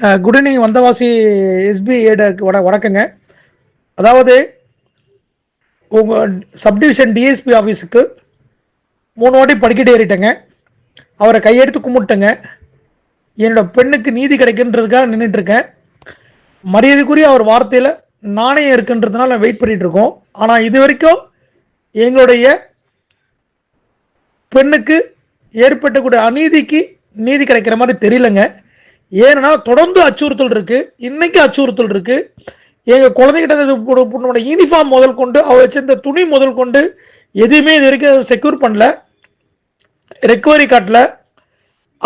Good evening Vandavasi SP வட வணக்கங்க. அதாவது உங்கள் சப்டிவிஷன் டிஎஸ்பி ஆஃபீஸுக்கு மூணு வாட்டி படிக்கிட்டு ஏறிட்டேங்க. அவரை கையெடுத்து கும்பிட்டுங்க என்னோட பெண்ணுக்கு நீதி கிடைக்குன்றதுக்காக நின்றுட்டுருக்கேன் மரியாதைக்குரிய அவர் வார்த்தையில் நாணயம் இருக்குன்றதுனால வெயிட் பண்ணிகிட்ருக்கோம் இருக்கோம் ஆனால் இது வரைக்கும் எங்களுடைய பெண்ணுக்கு ஏற்பட்டக்கூடிய அநீதிக்கு நீதி கிடைக்கிற மாதிரி தெரியலங்க. ஏன்னா தொடர்ந்து அச்சுறுத்தல் இருக்கு இன்னைக்கு அச்சுறுத்தல் இருக்கு. எங்க குழந்தைகிட்ட யூனிஃபார்ம் முதல் கொண்டு அவ வச்சிருந்த துணி முதல் கொண்டு எதுவுமே இது வரைக்கும் செக்யூர் பண்ணல. ரெக்கவரி காட்டல.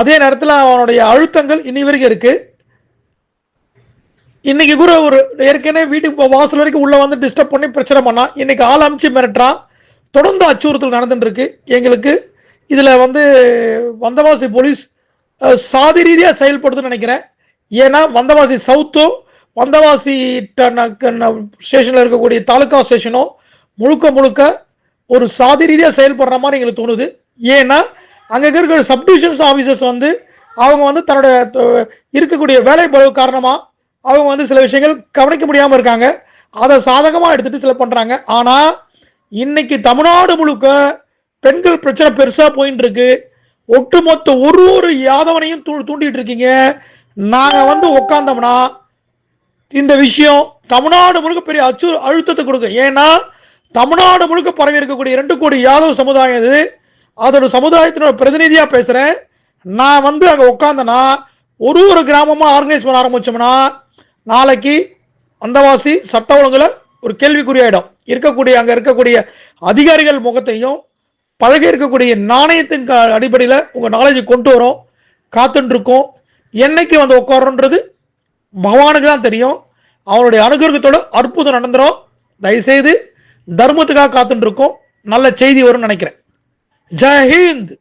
அதே நேரத்தில் அவனுடைய அழுத்தங்கள் இன்னி வரைக்கும் இருக்கு. இன்னைக்கு கூட ஒரு ஏற்கனவே வீட்டுக்கு வாசல் வரைக்கும் உள்ள வந்து டிஸ்டர்ப் பண்ணி பிரச்சனை பண்ணா இன்னைக்கு ஆள் அமைச்சு மிரட்டுறான் தொடர்ந்து அச்சுறுத்தல் நடந்துட்டு இருக்கு. எங்களுக்கு இதுல வந்து வந்தவாசி போலீஸ் சாதி ரீதியாக செயல்படுதுன்னு நினைக்கிறேன். ஏன்னா வந்தவாசி சவுத்தும் வந்தவாசி ஸ்டேஷனில் இருக்கக்கூடிய தாலுகா ஸ்டேஷனும் முழுக்க முழுக்க ஒரு சாதி ரீதியாக செயல்படுற மாதிரி எங்களுக்கு தோணுது. ஏன்னா அங்கே இருக்கிற சப்டிவிஷன்ஸ் ஆஃபீஸர்ஸ் வந்து அவங்க வந்து தன்னோட இருக்கக்கூடிய வேலை பளு காரணமாக அவங்க வந்து சில விஷயங்கள் கவனிக்க முடியாமல் இருக்காங்க. அதை சாதகமாக எடுத்துகிட்டு சில பண்ணுறாங்க ஆனால் இன்னைக்கு தமிழ்நாடு முழுக்க பெண்கள் பிரச்சனை பெருசாக போயின்னு இருக்கு. ஒட்டுமொத்த ஒரு ஒரு யாதவனையும் தூண்டிட்டு இருக்கீங்க நாங்க வந்து உட்காந்தோம்னா இந்த விஷயம் தமிழ்நாடு முழுக்க பெரிய அச்சு அழுத்தத்தை கொடுக்கும். ஏன்னா தமிழ்நாடு முழுக்க பரவி இருக்கக்கூடிய ரெண்டு கோடி யாதவ சமுதாயம் இது. அதோட சமுதாயத்தினோட பிரதிநிதியா பேசுறேன். நான் வந்து அங்க உட்காந்தனா ஒரு ஒரு கிராமமா ஆர்கனைஸ் பண்ண ஆரம்பிச்சோம்னா நாளைக்கு அந்தவாசி சட்ட ஒழுங்குல ஒரு கேள்விக்குறியாயிடும். இருக்கக்கூடிய அங்க இருக்கக்கூடிய அதிகாரிகள் முகத்தையும் பழகி இருக்கக்கூடிய நாணயத்தின் க- அடிப்படையில் உங்கள் நாலேஜை கொண்டு வரோம். காத்துட்டுருக்கோம் என்னைக்கு வந்து உட்காரோன்றது பகவானுக்கு தான் தெரியும். அவனுடைய அனுகிரகத்தோட அற்புதம் நடந்துடும் தயவுசெய்து தர்மத்துக்காக காத்துட்டு இருக்கோம் நல்ல செய்தி வரும்னு நினைக்கிறேன். ஜெய்ஹிந்த்